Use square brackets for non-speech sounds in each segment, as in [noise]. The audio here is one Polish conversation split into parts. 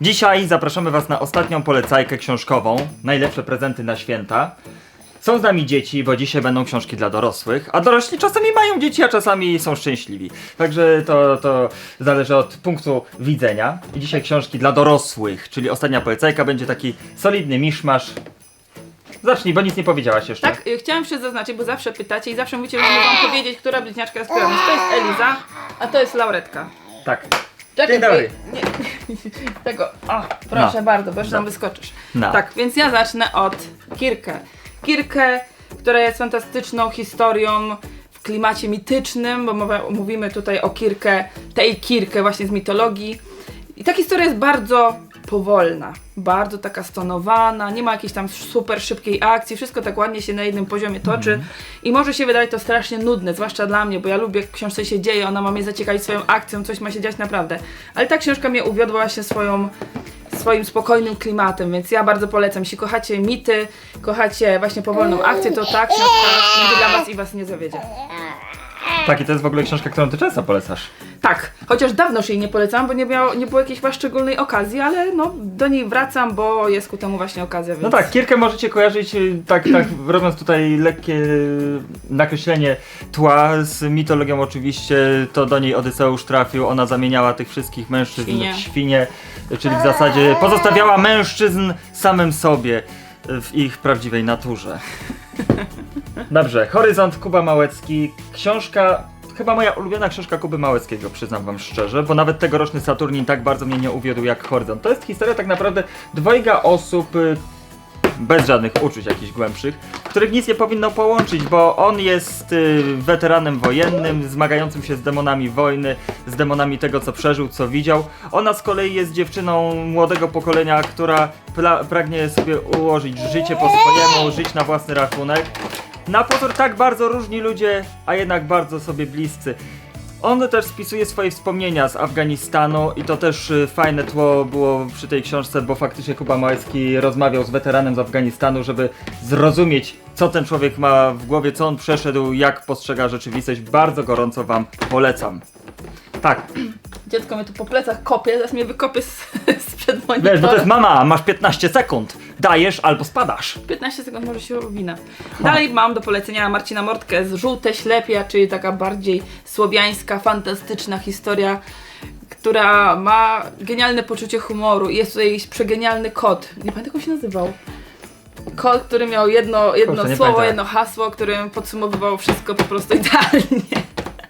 Dzisiaj zapraszamy Was na ostatnią polecajkę książkową. Najlepsze prezenty na święta. Są z nami dzieci, bo dzisiaj będą książki dla dorosłych, a dorośli czasami mają dzieci, a czasami są szczęśliwi. Także to, to zależy od punktu widzenia. I dzisiaj książki dla dorosłych, czyli ostatnia polecajka będzie taki solidny miszmasz. Zacznij, bo nic nie powiedziałaś jeszcze. Tak, y, chciałam jeszcze zaznaczyć, bo zawsze pytacie i zawsze mówicie, że mogę wam powiedzieć, która bliźniaczka jest która. Więc to jest Eliza, a to jest Lauretka. Tak. Czekaj, Dzień dobry. Nie, [laughs] tego, o, proszę No. bardzo, bo już tam No. wyskoczysz. No. Tak, więc ja zacznę od Kirkę. Kirkę, która jest fantastyczną historią w klimacie mitycznym, bo mowa, mówimy tutaj o Kirkę, tej Kirkę właśnie z mitologii. I ta historia jest bardzo powolna, bardzo taka stonowana, nie ma jakiejś tam super szybkiej akcji, wszystko tak ładnie się na jednym poziomie toczy i może się wydawać to strasznie nudne, zwłaszcza dla mnie, bo ja lubię, jak w książce się dzieje, ona ma mnie zaciekawić swoją akcją, coś ma się dziać naprawdę. Ale ta książka mnie uwiodła właśnie swoją swoim spokojnym klimatem, więc ja bardzo polecam. Jeśli kochacie mity, kochacie właśnie powolną akcję, to ta książka będzie dla was i was nie zawiedzie. Tak, i to jest w ogóle książka, którą Ty często polecasz. Tak, chociaż dawno już jej nie polecam, bo nie, miało, nie było jakiejś chyba szczególnej okazji, ale no do niej wracam, bo jest ku temu właśnie okazja. Więc... No tak, Kirkę możecie kojarzyć y, tak, tak [clears throat] robiąc tutaj lekkie nakreślenie tła z mitologią oczywiście, to do niej Odyseusz trafił, ona zamieniała tych wszystkich mężczyzn Świnie. w świnie, czyli w zasadzie pozostawiała mężczyzn samym sobie w ich prawdziwej naturze. [laughs] Dobrze, Horyzont Kuba Małecki, książka Chyba moja ulubiona książka Kuby Małeckiego, przyznam wam szczerze, bo nawet tegoroczny Saturnin tak bardzo mnie nie uwiódł jak Horyzont. To jest historia tak naprawdę dwojga osób, y, bez żadnych uczuć jakichś głębszych, których nic nie powinno połączyć, bo on jest y, weteranem wojennym, zmagającym się z demonami wojny, z demonami tego, co przeżył, co widział. Ona z kolei jest dziewczyną młodego pokolenia, która pragnie sobie ułożyć życie po swojemu, żyć na własny rachunek. Na pozór tak bardzo różni ludzie, a jednak bardzo sobie bliscy. On też spisuje swoje wspomnienia z Afganistanu i to też y, fajne tło było przy tej książce, bo faktycznie Kuba Małecki rozmawiał z weteranem z Afganistanu, żeby zrozumieć, co ten człowiek ma w głowie, co on przeszedł, jak postrzega rzeczywistość. Bardzo gorąco wam polecam. Tak, [clears throat] Dziecko mnie tu po plecach kopie, zaraz mnie wykopie z, [laughs] sprzed monitora. wiesz, bo to jest mama, masz 15 sekund. Dajesz albo spadasz. 15 sekund może się owina. Dalej mam do polecenia Marcina Mortkę z Żółte Ślepia, czyli taka bardziej słowiańska, fantastyczna historia, która ma genialne poczucie humoru jest tutaj jakiś przegenialny kot. Nie pamiętam jak on się nazywał. Kot, który miał jedno, jedno Kurczę, nie słowo, pamiętam. jedno hasło, którym podsumowywał wszystko po prostu idealnie.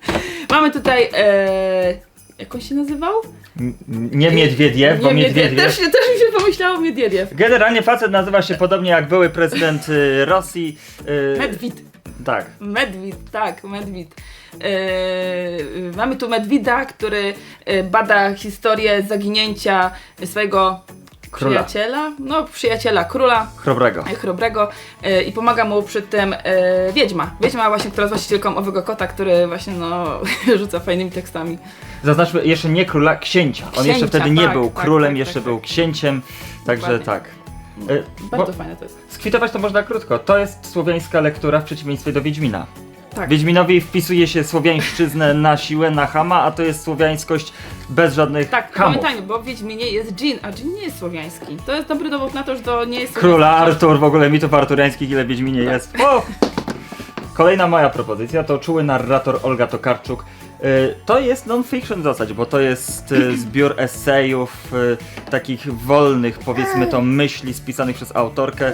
[laughs] Mamy tutaj... E, jak on się nazywał? Nie Miedwiediew, bo Miedwiediew... Też, też mi się pomyślało Miedwiediew. Generalnie facet nazywa się podobnie jak były prezydent y, Rosji. y, Medwid. Tak. Medwid, tak, Medwid. Yy, mamy tu Medwida, który yy, bada historię zaginięcia swojego Króla. przyjaciela, no przyjaciela króla Chrobrego. e, chrobrego yy, i pomaga mu przy tym yy, wiedźma. Wiedźma właśnie, która jest właścicielką owego kota, który właśnie no [laughs] rzuca fajnymi tekstami. Zaznaczmy jeszcze nie króla, księcia. On Księcia, jeszcze wtedy nie tak, był tak, królem, tak, jeszcze tak, był tak. księciem. Także Dokładnie. tak. Y, Bardzo bo fajne to jest. skwitować to można krótko. To jest słowiańska lektura w przeciwieństwie do Wiedźmina. Tak. Wiedźminowi wpisuje się słowiańszczyznę na siłę, na chama, a to jest słowiańskość bez żadnych Tak, hamów. pamiętajmy, bo w Wiedźminie jest dżin, a dżin nie jest słowiański. To jest dobry dowód na to, że to nie jest Króla słowiański. Artur, w ogóle mitów arturiańskich, ile Wiedźminie jest. O! Kolejna moja propozycja to czuły narrator Olga Tokarczuk. Y, To jest non-fiction w zasadzie, bo to jest y, [laughs] zbiór esejów, y, takich wolnych, powiedzmy to, myśli spisanych przez autorkę,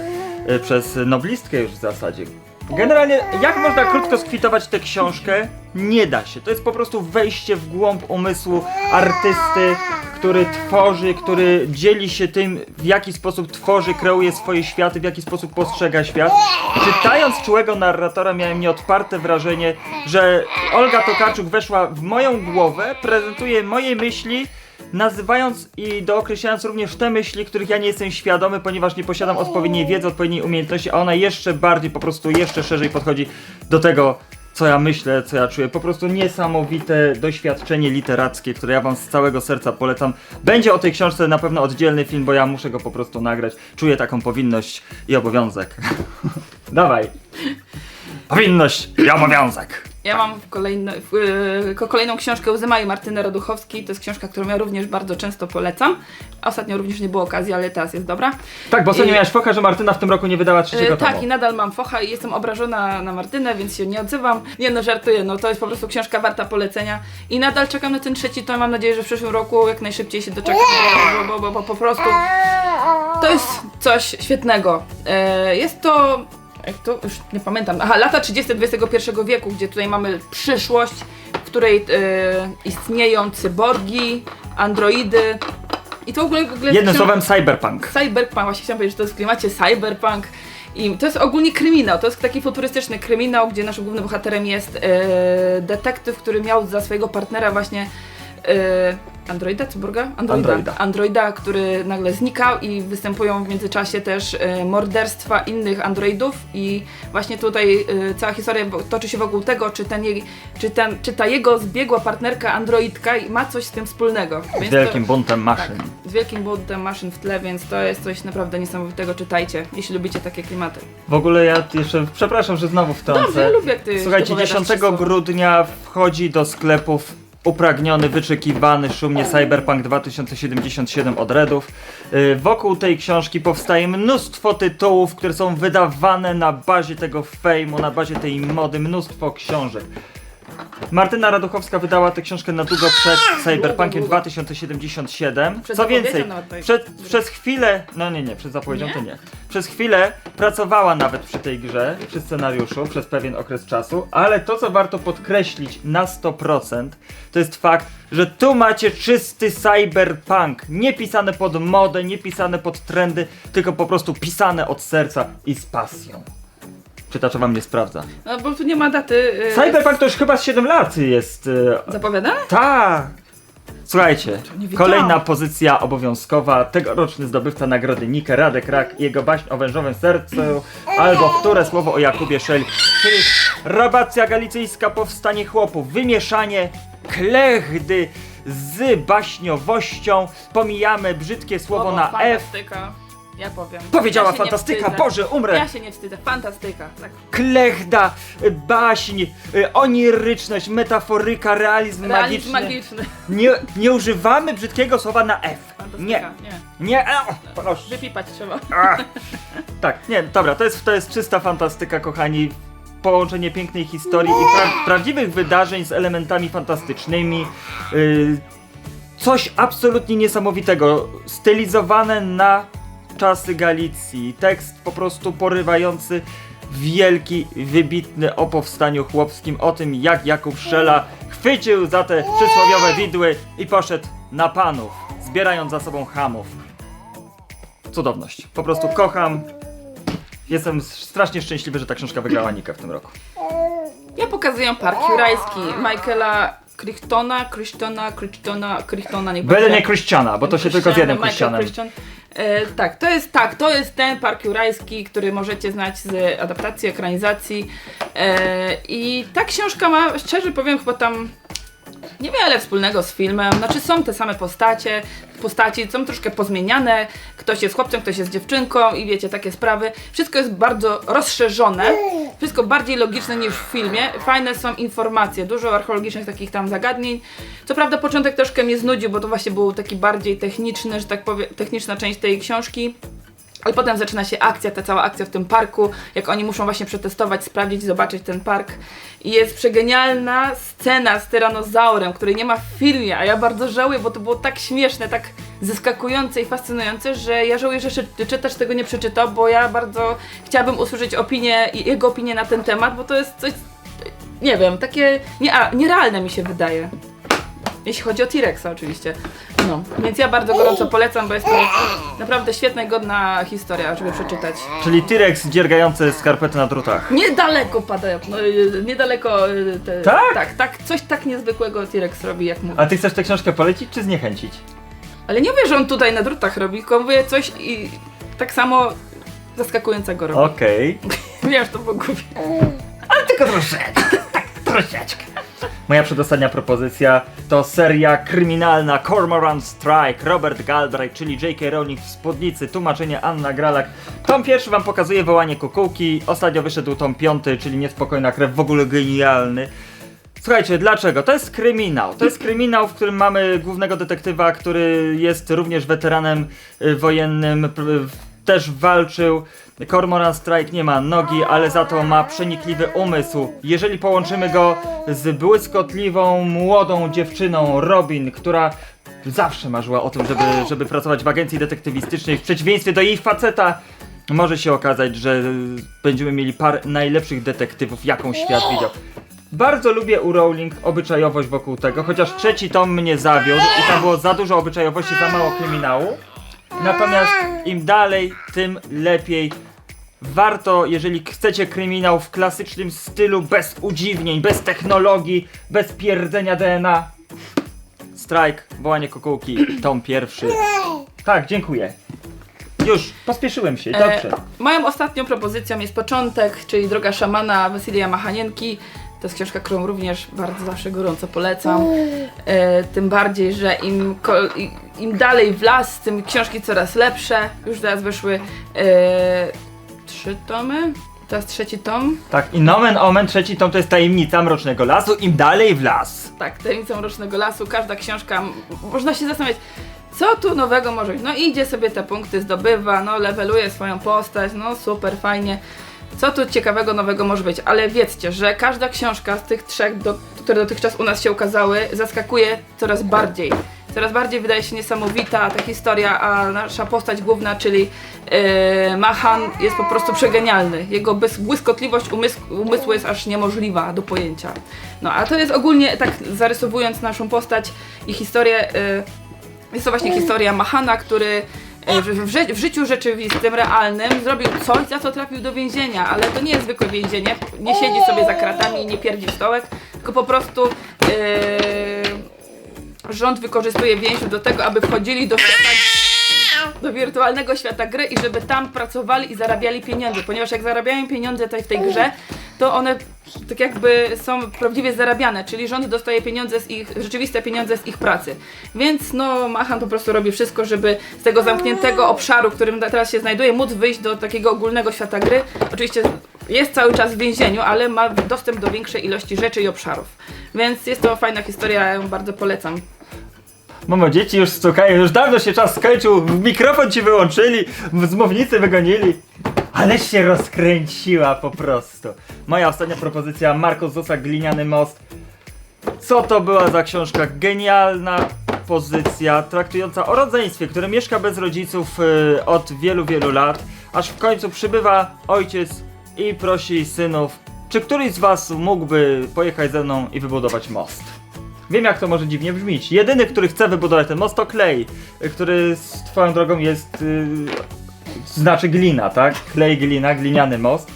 y, przez noblistkę już w zasadzie. Generalnie, jak można krótko skwitować tę książkę? Nie da się. To jest po prostu wejście w głąb umysłu artysty, który tworzy, który dzieli się tym, w jaki sposób tworzy, kreuje swoje światy, w jaki sposób postrzega świat. Czytając czułego narratora miałem nieodparte wrażenie, że Olga Tokarczuk weszła w moją głowę, prezentuje moje myśli, nazywając i dookreślając również te myśli, których ja nie jestem świadomy, ponieważ nie posiadam odpowiedniej wiedzy, odpowiedniej umiejętności, a ona jeszcze bardziej, po prostu jeszcze szerzej podchodzi do tego, co ja myślę, co ja czuję. Po prostu niesamowite doświadczenie literackie, które ja wam z całego serca polecam. Będzie o tej książce na pewno oddzielny film, bo ja muszę go po prostu nagrać. Czuję taką powinność i obowiązek. [laughs] Dawaj. Powinność i obowiązek. Ja mam yy, ko- kolejną książkę Łzy Maji Martyny Raduchowskiej. To jest książka, którą ja również bardzo często polecam. Ostatnio również nie było okazji, ale teraz jest dobra. Tak, bo ostatnio I- miałeś focha, że Martyna w tym roku nie wydała trzeciego Yy, tak, tomu. i nadal mam focha i jestem obrażona na Martynę, więc się nie odzywam. Nie no, żartuję, no to jest po prostu książka warta polecenia. I nadal czekam na ten trzeci tom. Mam nadzieję, że w przyszłym roku jak najszybciej się doczekam, bo, bo, bo, bo po prostu to jest coś świetnego. E, jest to. Jak to już nie pamiętam. Aha, lata 30 XXI wieku, gdzie tutaj mamy przyszłość, w której e, istnieją cyborgi, androidy. I to w ogóle. W ogóle Jednym słowem cyberpunk. Cyberpunk, właśnie chciałam powiedzieć, że to jest w klimacie cyberpunk. I to jest ogólnie kryminał, to jest taki futurystyczny kryminał, gdzie naszym głównym bohaterem jest e, detektyw, który miał za swojego partnera właśnie e, androida, cyborga? Androida. Androida, który nagle znikał i występują w międzyczasie też e, morderstwa innych androidów i właśnie tutaj e, cała historia toczy się wokół tego, czy, ten jej, czy, ten, czy ta jego zbiegła partnerka androidka ma coś z tym wspólnego. Z Więc wielkim to, buntem tak, maszyn. z wielkim buntem maszyn w tle, więc to jest coś naprawdę niesamowitego, czytajcie, jeśli lubicie takie klimaty. W ogóle ja jeszcze, przepraszam, że znowu wtrącę. Dobrze, ja lubię, ty Słuchajcie, opowiadasz 10 trzy słowa. grudnia wchodzi do sklepów upragniony, wyczekiwany szumnie Cyberpunk 2077 od Redów. Yy, Wokół tej książki powstaje mnóstwo tytułów, które są wydawane na bazie tego fejmu, na bazie tej mody, mnóstwo książek. Martyna Raduchowska wydała tę książkę na długo przed Cyberpunkiem długo. 2077. Przed Co zapowiedzią więcej, nawet przed, przez chwilę, no nie, nie, przed zapowiedzią Nie? to nie. Przez chwilę pracowała nawet przy tej grze, przy scenariuszu, przez pewien okres czasu, ale to co warto podkreślić na 100% to jest fakt, że tu macie czysty cyberpunk, nie pisane pod modę, nie pisane pod trendy, tylko po prostu pisane od serca i z pasją. Czytacza wam nie sprawdza. No bo tu nie ma daty. Yy, Cyberpunk to już chyba z 7 lat jest. Yy, Zapowiadane? tak. Słuchajcie, nie kolejna pozycja obowiązkowa, tegoroczny zdobywca nagrody Nike, Radek Rak, jego baśń o wężowym sercu, albo które słowo o Jakubie Szel, czyli rabacja galicyjska, powstanie chłopów, wymieszanie klechdy z baśniowością, pomijamy brzydkie słowo Słowo na F, Fantastyka. Ja powiem. powiedziała ja fantastyka. Boże, umrę! Ja się nie wstydzę, fantastyka. Tak. Klechda, y, baśń, y, oniryczność, metaforyka, realizm, Realizm magiczny. magiczny. Nie, nie używamy brzydkiego słowa na F. Fantastyka. Nie, nie. nie, e, proszę. Wypipać trzeba. A. Tak, nie, dobra, to jest, to jest czysta fantastyka, kochani. Połączenie pięknej historii i pra prawdziwych wydarzeń z elementami fantastycznymi. Y, coś absolutnie niesamowitego. Stylizowane na czasy Galicji. Tekst po prostu porywający. Wielki, wybitny o powstaniu chłopskim, o tym jak Jakub Szela chwycił za te przysłowiowe widły i poszedł na panów, zbierając za sobą hamów cudowność. Po prostu kocham. Jestem strasznie szczęśliwy, że ta książka wygrała Nikę w tym roku. Ja pokazuję Park Jurajski Michaela Crichtona, Crichtona, Crichtona, Crichtona, nie Byle nie Christiana, bo to się tylko z jednym Michael Christianem. Christian. E, tak, to jest tak, to jest ten Park Jurajski, który możecie znać z adaptacji, ekranizacji. E, I ta książka ma, szczerze powiem, chyba tam niewiele wspólnego z filmem. Znaczy są te same postacie, postaci są troszkę pozmieniane. Ktoś jest chłopcem, ktoś jest dziewczynką i wiecie, takie sprawy. Wszystko jest bardzo rozszerzone, wszystko bardziej logiczne niż w filmie. Fajne są informacje, dużo archeologicznych takich tam zagadnień. Co prawda początek troszkę mnie znudził, bo to właśnie był taki bardziej techniczny, że tak powiem, techniczna część tej książki. Ale potem zaczyna się akcja, ta cała akcja w tym parku, jak oni muszą właśnie przetestować, sprawdzić, zobaczyć ten park. I jest przegenialna scena z tyranozaurem, której nie ma w filmie, a ja bardzo żałuję, bo to było tak śmieszne, tak zaskakujące i fascynujące, że ja żałuję, że czytacz tego nie przeczytał, bo ja bardzo chciałabym usłyszeć opinię, i jego opinię na ten temat, bo to jest coś, nie wiem, takie nie, a, nierealne mi się wydaje. Jeśli chodzi o T-Rexa oczywiście. No, więc ja bardzo gorąco polecam, bo jest to naprawdę świetna i godna historia, żeby przeczytać. Czyli T-Rex dziergający skarpety na drutach. Niedaleko padają, no, y, niedaleko y, te, Tak? tak, tak, coś tak niezwykłego T-Rex robi, jak mówi. A ty chcesz tę książkę polecić czy zniechęcić? Ale nie mówię, że on tutaj na drutach robi, tylko mówię coś i tak samo zaskakującego robi. Okej. [laughs] Wiem, że to było głupie. Ale tylko troszeczkę. Tak, troszeczkę. Moja przedostatnia propozycja to seria kryminalna Cormoran Strike, Robert Galbraith, czyli J.K. Rowling w spódnicy, tłumaczenie Anna Gralak. Tom pierwszy wam pokazuje wołanie kukułki, ostatnio wyszedł tom piąty, czyli Niespokojna krew, w ogóle genialny. Słuchajcie, dlaczego? To jest kryminał. To jest kryminał, w którym mamy głównego detektywa, który jest również weteranem y, wojennym, też walczył. Cormoran Strike nie ma nogi, ale za to ma przenikliwy umysł. Jeżeli połączymy go z błyskotliwą, młodą dziewczyną Robin, która zawsze marzyła o tym, żeby, żeby pracować w agencji detektywistycznej, w przeciwieństwie do jej faceta, może się okazać, że będziemy mieli par najlepszych detektywów, jaką świat widział. Bardzo lubię u Rowling obyczajowość wokół tego, chociaż trzeci tom mnie zawiódł i tam było za dużo obyczajowości, za mało kryminału. Natomiast im dalej, tym lepiej. Warto, jeżeli chcecie kryminał w klasycznym stylu, bez udziwnień, bez technologii, bez pierdzenia DNA. Strike, wołanie kukułki, [clears throat] tom pierwszy. Tak, dziękuję. Już, pospieszyłem się, dobrze. E, moją ostatnią propozycją jest Początek, czyli Droga Szamana Wasylia Machanienki. To jest książka, którą również bardzo zawsze gorąco polecam. E, tym bardziej, że im, im dalej w las, tym książki coraz lepsze. Już teraz wyszły e, trzy tomy. To jest trzeci tom. Tak, i nomen omen, trzeci tom to jest tajemnica Mrocznego Lasu, im dalej w las. Tak, Tajemnicą Mrocznego Lasu. Każda książka, można się zastanawiać, co tu nowego może być. No idzie sobie te punkty, zdobywa, no leveluje swoją postać, no super, fajnie. Co tu ciekawego, nowego może być, ale wiedzcie, że każda książka z tych trzech, do, które dotychczas u nas się ukazały, zaskakuje coraz bardziej. Coraz bardziej wydaje się niesamowita ta historia, a nasza postać główna, czyli yy, Mahan, jest po prostu przegenialny. Jego błyskotliwość umysł- umysłu jest aż niemożliwa do pojęcia. No a to jest ogólnie, tak zarysowując naszą postać i historię, yy, jest to właśnie historia Mahana, który w, w, ży- w życiu rzeczywistym, realnym zrobił coś, za co trafił do więzienia, ale to nie jest zwykłe więzienie, nie siedzi sobie za kratami i nie pierdzi w stołek, tylko po prostu e, rząd wykorzystuje więźniów do tego, aby wchodzili do świata do wirtualnego świata gry i żeby tam pracowali i zarabiali pieniądze, ponieważ jak zarabiają pieniądze tutaj w tej grze, to one tak jakby są prawdziwie zarabiane, czyli rząd dostaje pieniądze z ich, rzeczywiste pieniądze z ich pracy. Więc no Machan po prostu robi wszystko, żeby z tego zamkniętego obszaru, w którym teraz się znajduje, móc wyjść do takiego ogólnego świata gry. Oczywiście jest cały czas w więzieniu, ale ma dostęp do większej ilości rzeczy i obszarów. Więc jest to fajna historia, ja ją bardzo polecam. Mamo, dzieci już stukają, już dawno się czas skończył, mikrofon ci wyłączyli, z mównicy wygonili. Ale się rozkręciła po prostu. Moja ostatnia propozycja, Markus Zusak, Gliniany Most. Co to była za książka? Genialna pozycja, traktująca o rodzeństwie, które mieszka bez rodziców y, od wielu, wielu lat, aż w końcu przybywa ojciec i prosi synów, czy któryś z was mógłby pojechać ze mną i wybudować most? Wiem jak to może dziwnie brzmieć. Jedyny, który chce wybudować ten most to Clay, który z twoją drogą jest... y, znaczy glina, tak? Clay, glina, gliniany most.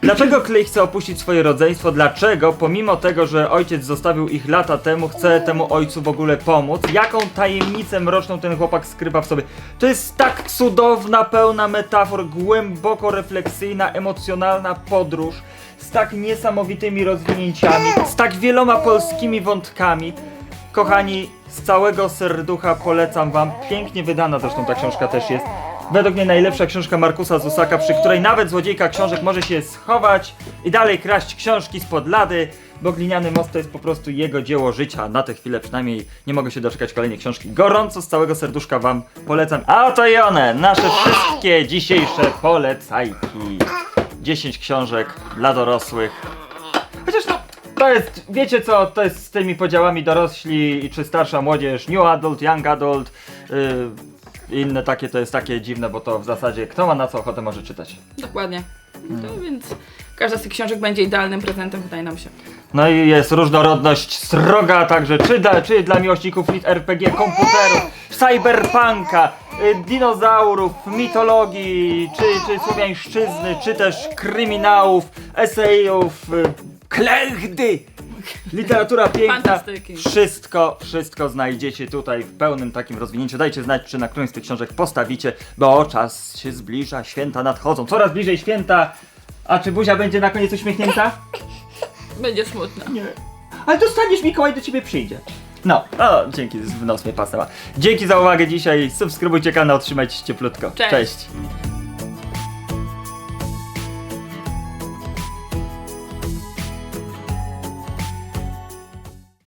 Dlaczego Clay chce opuścić swoje rodzeństwo? Dlaczego, pomimo tego, że ojciec zostawił ich lata temu, chce temu ojcu w ogóle pomóc? Jaką tajemnicę mroczną ten chłopak skrywa w sobie? To jest tak cudowna, pełna metafor, głęboko refleksyjna, emocjonalna podróż z tak niesamowitymi rozwinięciami, z tak wieloma polskimi wątkami. Kochani, z całego serducha polecam wam. Pięknie wydana zresztą ta książka też jest. Według mnie najlepsza książka Markusa Zusaka, przy której nawet złodziejka książek może się schować i dalej kraść książki spod lady, bo Gliniany Most to jest po prostu jego dzieło życia. Na tę chwilę przynajmniej nie mogę się doczekać kolejnej książki. Gorąco z całego serduszka wam polecam. A oto i one, nasze wszystkie dzisiejsze polecajki. 10 książek dla dorosłych. Chociaż no, to jest, wiecie co, to jest z tymi podziałami dorośli i czy starsza młodzież, new adult, young adult, yy, inne takie, to jest takie dziwne, bo to w zasadzie kto ma na co ochotę może czytać. Dokładnie. No więc każda z tych książek będzie idealnym prezentem, wydaje nam się. No i jest różnorodność sroga, także czy dla, czy dla miłośników lit RPG, komputerów, cyberpunka, y, dinozaurów, mitologii, czy, czy słowiańszczyzny, czy też kryminałów, esejów, y, klechdy, literatura piękna. Fantastyki. Wszystko, wszystko znajdziecie tutaj w pełnym takim rozwinięciu. Dajcie znać, czy na którymś z tych książek postawicie, bo czas się zbliża, święta nadchodzą. Coraz bliżej święta. A czy Buzia będzie na koniec uśmiechnięta? Będzie smutno. Nie. Ale dostaniesz, Mikołaj do ciebie przyjdzie. No, o, dzięki, w nos mnie pasnęła. Dzięki za uwagę dzisiaj, subskrybujcie kanał, trzymajcie się cieplutko. Cześć. Cześć.